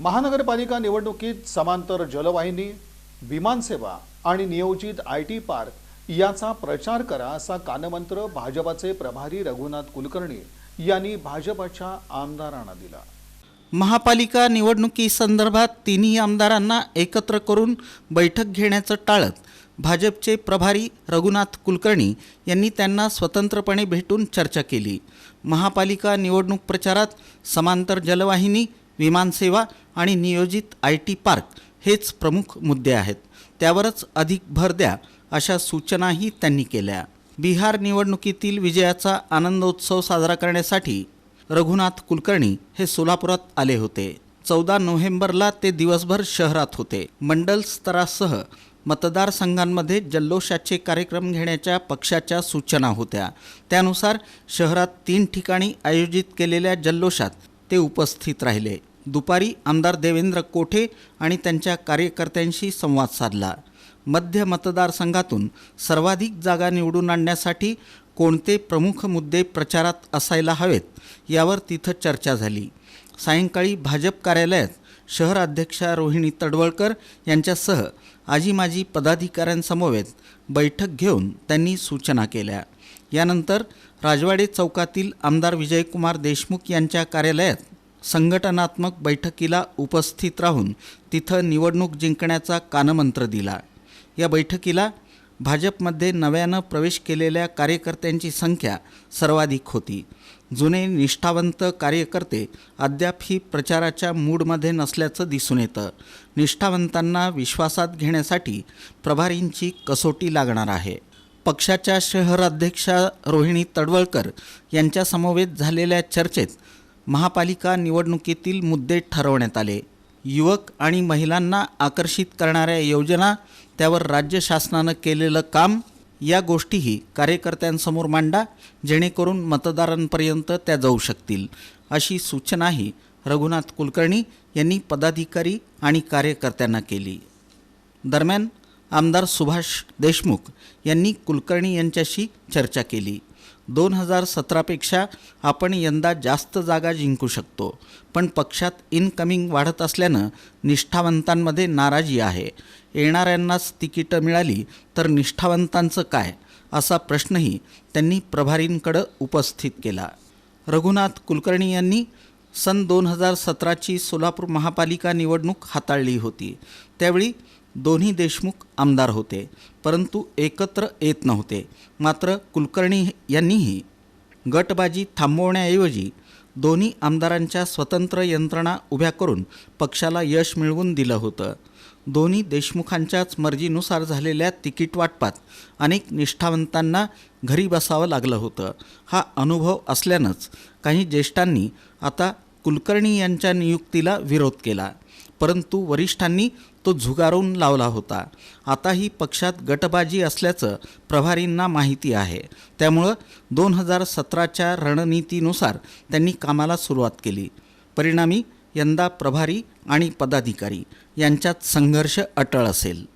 महानगरपालिका निवडणुकीत समांतर जलवाहिनी विमानसेवा आणि नियोजित आय टी पार्क याचा प्रचार करा असा कानमंत्र भाजपाचे प्रभारी रघुनाथ कुलकर्णी यांनी भाजपाच्या आमदारांना दिला. महापालिका निवडणुकीसंदर्भात तिन्ही आमदारांना एकत्र करून बैठक घेण्याचं टाळत भाजपचे प्रभारी रघुनाथ कुलकर्णी यांनी त्यांना स्वतंत्रपणे भेटून चर्चा केली. महापालिका निवडणूक प्रचारात समांतर जलवाहिनी विमानसेवा आणि नियोजित आय टी पार्क हेच प्रमुख मुद्दे आहेत. त्यावरच अधिक भर द्या अशा सूचनाही त्यांनी केल्या. बिहार निवडणुकीतील विजयाचा आनंदोत्सव साजरा करण्यासाठी रघुनाथ कुलकर्णी हे सोलापुरात आले होते. चौदा नोव्हेंबरला ते दिवसभर शहरात होते. मंडल स्तरासह मतदारसंघांमध्ये जल्लोषाचे कार्यक्रम घेण्याच्या पक्षाच्या सूचना होत्या. त्यानुसार शहरात तीन ठिकाणी आयोजित केलेल्या जल्लोषात ते उपस्थित राहिले. दुपारी आमदार देवेंद्र कोठे आणि त्यांच्या कार्यकर्त्यांशी संवाद साधला. मध्य मतदारसंघातून सर्वाधिक जागा निवडून आणण्यासाठी कोणते प्रमुख मुद्दे प्रचारात असायला हवेत यावर तिथं चर्चा झाली. सायंकाळी भाजप कार्यालयात शहर अध्यक्षा रोहिणी तडवळकर यांच्यासह आजी माजी पदाधिकाऱ्यांसमवेत बैठक घेऊन त्यांनी सूचना केल्या. यानंतर राजवाडे चौकातील आमदार विजयकुमार देशमुख यांच्या कार्यालयात संघटनात्मक बैठकीला उपस्थित राहून तिथं निवडणूक जिंकण्याचा कानमंत्र दिला. या बैठकीला भाजपमध्ये नव्यानं प्रवेश केलेल्या कार्यकर्त्यांची संख्या सर्वाधिक होती. जुने निष्ठावंत कार्यकर्ते अद्याप ही प्रचाराच्या मूडमध्ये नसल्याचं दिसून येतं. निष्ठावंतांना विश्वासात घेण्यासाठी प्रभारींची कसोटी लागणार आहे. पक्षाच्या शहराध्यक्षा रोहिणी तडवळकर यांच्यासमवेत झालेल्या चर्चेत महापालिका निवडणुकीतील मुद्दे ठरवण्यात आले. युवक आणि महिलांना आकर्षित करणाऱ्या योजना त्यावर राज्य शासनानं केलेलं काम या गोष्टीही कार्यकर्त्यांसमोर मांडा जेणेकरून मतदारांपर्यंत त्या जाऊ शकतील. अशी सूचनाही रघुनाथ कुलकर्णी यांनी पदाधिकारी आणि कार्यकर्त्यांना केली. दरम्यान आमदार सुभाष देशमुख यांनी कुलकर्णी यांच्याशी चर्चा केली. दोन हजार सतरापेक्षा आपण यंदा जास्त जागा जिंकू शकतो. पण पक्षात इनकमिंग वाढत असल्यानं निष्ठावंतांमध्ये नाराजी आहे. येणाऱ्यांनाच तिकीटं मिळाली तर निष्ठावंतांचं काय? असा प्रश्नही त्यांनी प्रभारींकडं उपस्थित केला. रघुनाथ कुलकर्णी यांनी सन दोन हजार सतराची सोलापूर महापालिका निवडणूक हाताळली होती. त्यावेळी दोन्ही देशमुख आमदार होते परंतु एकत्र येत नव्हते. मात्र कुलकर्णी यांनीही गटबाजी थांबवण्याऐवजी दोन्ही आमदारांच्या स्वतंत्र यंत्रणा उभ्या करून पक्षाला यश मिळवून दिलं होतं. दोन्ही देशमुखांच्याच मर्जीनुसार झालेल्या तिकीट वाटपात अनेक निष्ठावंतांना घरी बसावं लागलं होतं. हा अनुभव असल्यानंच काही ज्येष्ठांनी आता कुलकर्णी यांच्या नियुक्तीला विरोध केला. परंतु वरिष्ठांनी तो झुगारून लावला होता. आताही पक्षात गटबाजी असल्याचं प्रभारींना माहिती आहे. त्यामुळं दोन हजार सतराच्या रणनीतीनुसार त्यांनी कामाला सुरुवात केली. परिणामी यंदा प्रभारी आणि पदाधिकारी यांच्यात संघर्ष अटळ असेल.